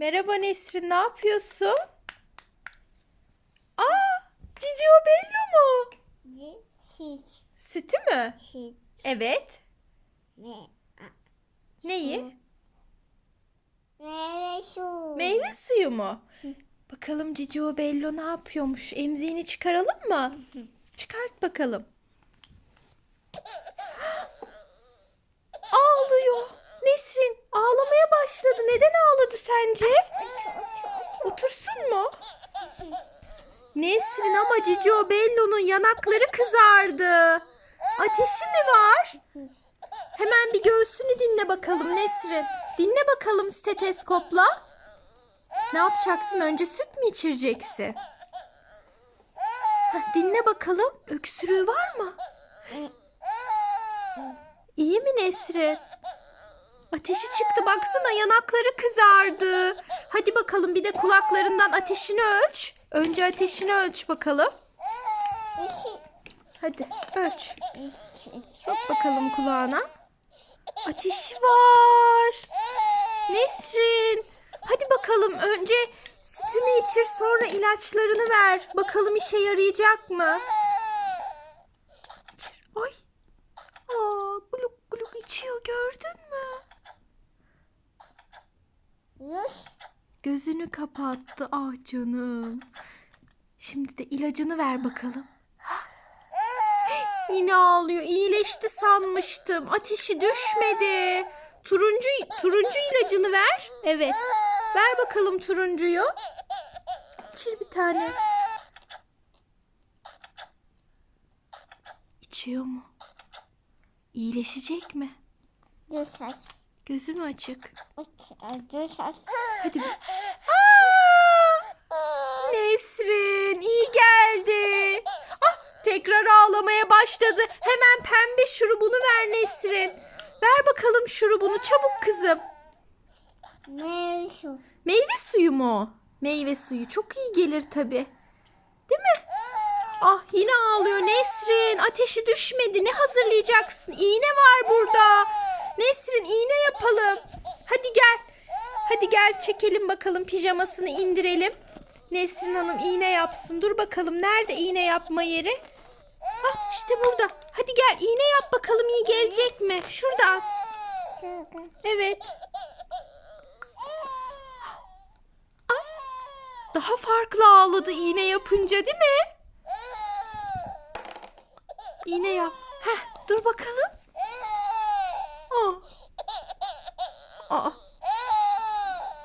Merhaba Nesrin, ne yapıyorsun? Aa, Cicio Bello mu? Hiç. Sütü mü? Hiç. Evet. Ne? Neyi? Meyve su. Meyve suyu mu? Bakalım Cicio Bello ne yapıyormuş? Emziğini çıkaralım mı? Çıkart bakalım. Ağlıyor. Nesrin ağlamaya başladı. Neden ağladı sence? Otursun mu? Nesrin ama Cicio Bello'nun yanakları kızardı. Ateşi mi var? Hemen bir göğsünü dinle bakalım Nesrin. Dinle bakalım steteskopla. Ne yapacaksın? Önce süt mü içireceksin? Heh, dinle bakalım. Öksürüğü var mı? İyi mi Nesrin? Ateşi çıktı baksana yanakları kızardı. Hadi bakalım bir de kulaklarından ateşini ölç. Önce ateşini ölç bakalım. Hadi ölç. Sok bakalım kulağına. Ateşi var. Nesrin. Hadi bakalım önce sütünü içir sonra ilaçlarını ver. Bakalım işe yarayacak mı? İçir. Ay. Aa, gluk gluk içiyor gördün mü? Yüz. Gözünü kapattı. Ah canım. Şimdi de ilacını ver bakalım. Yine ağlıyor. İyileşti sanmıştım. Ateşi düşmedi. Turuncu turuncu ilacını ver. Evet. Ver bakalım turuncuyu. İçir bir tane. İçiyor mu? İyileşecek mi? Düz aç. Gözü mü açık? Hadi! Nesrin iyi geldi. Ah, tekrar ağlamaya başladı. Hemen pembe şurubunu ver Nesrin. Ver bakalım şurubunu çabuk kızım. Meyve su. Meyve suyu mu? Meyve suyu çok iyi gelir tabi. Değil mi? Ah yine ağlıyor Nesrin. Ateşi düşmedi. Ne hazırlayacaksın? İğne var burada. Nesrin iğne yapalım. Hadi gel. Hadi gel çekelim bakalım pijamasını indirelim. Nesrin Hanım iğne yapsın. Dur bakalım nerede iğne yapma yeri? Ah işte burada. Hadi gel iğne yap bakalım iyi gelecek mi? Şuradan. Şurada. Evet. Ay, daha farklı ağladı iğne yapınca değil mi? İğne yap. Heh, dur bakalım. Aa. Aa.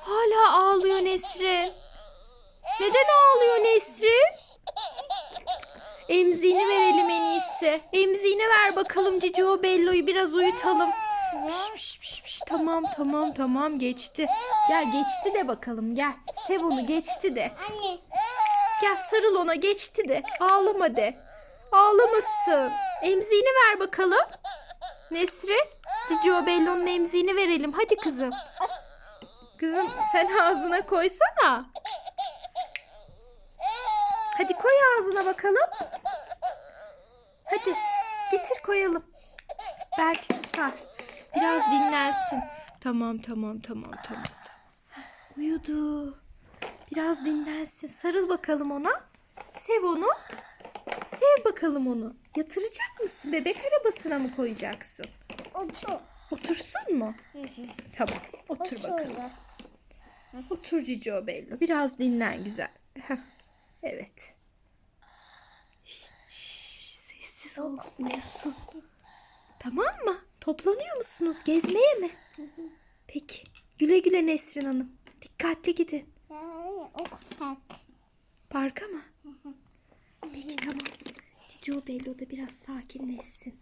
Hala ağlıyor Nesrin. Neden ağlıyor Nesrin? Emziğini verelim en iyisi. Emziğini ver bakalım Cicio Bello'yu biraz uyutalım. Piş, piş, piş, piş. Tamam tamam tamam geçti. Gel geçti de bakalım gel. Sev onu geçti de. Anne. Gel sarıl ona geçti de. Ağlama de. Ağlamasın. Emziğini ver bakalım. Nesri. Cicio Bello'nun emziğini verelim. Hadi kızım. Kızım sen ağzına koysana. Hadi koy ağzına bakalım. Hadi getir koyalım. Belki susar. Biraz dinlensin. Tamam tamam tamam tamam. Uyudu. Biraz dinlensin. Sarıl bakalım ona. Sev onu. Sev bakalım onu. Yatıracak mısın? Bebek arabasına mı koyacaksın? Otur. Otursun mu? Tamam. Otur bakalım. Otur. Cicio Bello. Biraz dinlen güzel. Evet. Şş, Sessiz ol. Uyusun. Tamam mı? Toplanıyor musunuz? Gezmeye mi? Peki. Güle güle Nesrin Hanım. Dikkatli gidin. Parka mı? Peki tamam. Cicio Bello da biraz sakinleşsin.